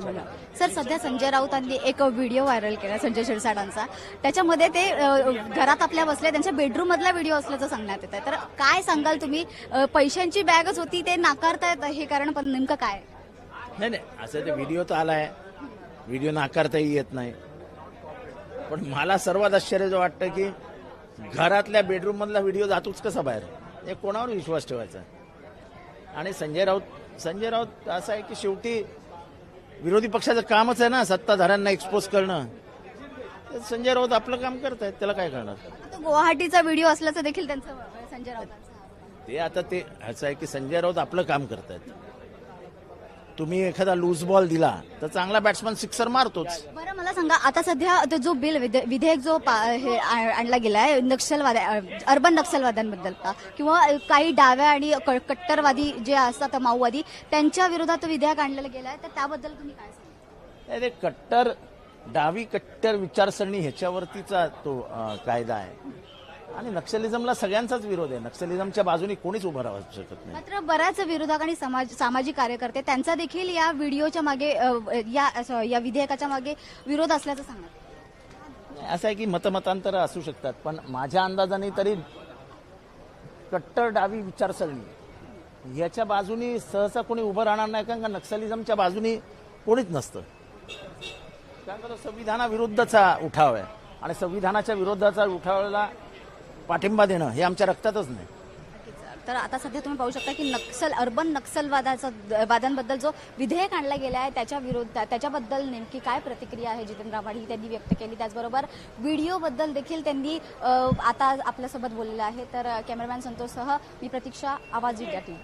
म्हणा. सर सध्या संजय राऊतांनी एक व्हिडिओ व्हायरल केला संजय शिरसाटांचा त्याच्यामध्ये ते घरात आपल्या बसले त्यांच्या बेडरूम मधला व्हिडिओ असल्याचं सांगण्यात येत आहे तर काय सांगाल तुम्ही? पैशांची बॅगच होती ते नाकारतायत हे कारण पण नेमकं काय? नाही नाही असं ते व्हिडिओ तर आलाय. व्हिडिओ नाकारताही येत नाही. पण मला सर्वात आश्चर्य वाटतं की घरातल्या बेडरूम मधला व्हिडिओ जातोच कसा बाहेर? हे कोणावर विश्वास ठेवायचा? आणि संजय राऊत संजय राऊत असं आहे की शेवटी विरोधी पक्षाचं कामच आहे ना सत्ताधाऱ्यांना एक्सपोज करणं. तर संजय राऊत आपलं काम करत आहेत त्याला काय करणार? आता गुवाहाटीचा व्हिडिओ असल्याचं देखील त्यांचं संजय राऊतांचं. ते आता ते असं आहे की संजय राऊत आपलं काम करतायत. तुम्ही एखादा लूज बॉल दिला तर चांगला बॅट्समन सिक्सर मारतोच. बरं सांगा आता सध्या तो जो बिल विधे- विधेयक जो पा- हे आ- आणला गेलाय नक्षलवाद अर्बन नक्षलवाद्यांबद्दल का? किंवा काही डाव्या आणि क- कट्टरवादी जे असतात माओवादी त्यांच्या विरोधात विधेयक आणलेलं आहे तर त्याबद्दल तुम्ही काय सांगाल नाही, ते कट्टर डावी कट्टर विचारसरणी ह्याच्यावरतीचा तो अं, कायदा आहे. आणि नक्षलिझमला सगळ्यांचाच विरोध आहे. नक्षलिझमच्या बाजूने कोणीच उभं राहू शकत नाही. मात्र बऱ्याच विरोधक आणि समाज सामाजिक कार्यकर्ते त्यांचा देखील या व्हिडिओच्या मागे अ, या असं- या विधेयकाच्या मागे विरोध असल्याचं सांगतात. असं आहे की मतमतांतर असू शकतात पण माझ्या अंदाजाने तरी कट्टर डावी विचारसरणी याच्या बाजूनी सहसा कोणी उभं राहणार नाही कारण का नक्षलिझमच्या बाजूनी कोणीच नसतं. कारण का तो संविधानाविरुद्धचा उठाव आहे. आणि संविधानाच्या विरोधाचा उठावाला पाठिंबा देणं हे आमच्या रक्तातच नाही. तर आता सध्या तुम्ही पाहू शकता की नक्सल अर्बन नक्षलवादाचा वादांबद्दल जो विधेयक आणला गेला आहे त्याच्या विरोध त्याच्याबद्दल नेमकी काय प्रतिक्रिया आहे जितेंद्र आव्हाड ही त्यांनी व्यक्त केली. त्याचबरोबर व्हिडिओबद्दल देखील त्यांनी आता आपल्यासोबत बोललेलं आहे. तर कॅमेरामॅन संतोषसह मी प्रतीक्षा आवाज टीम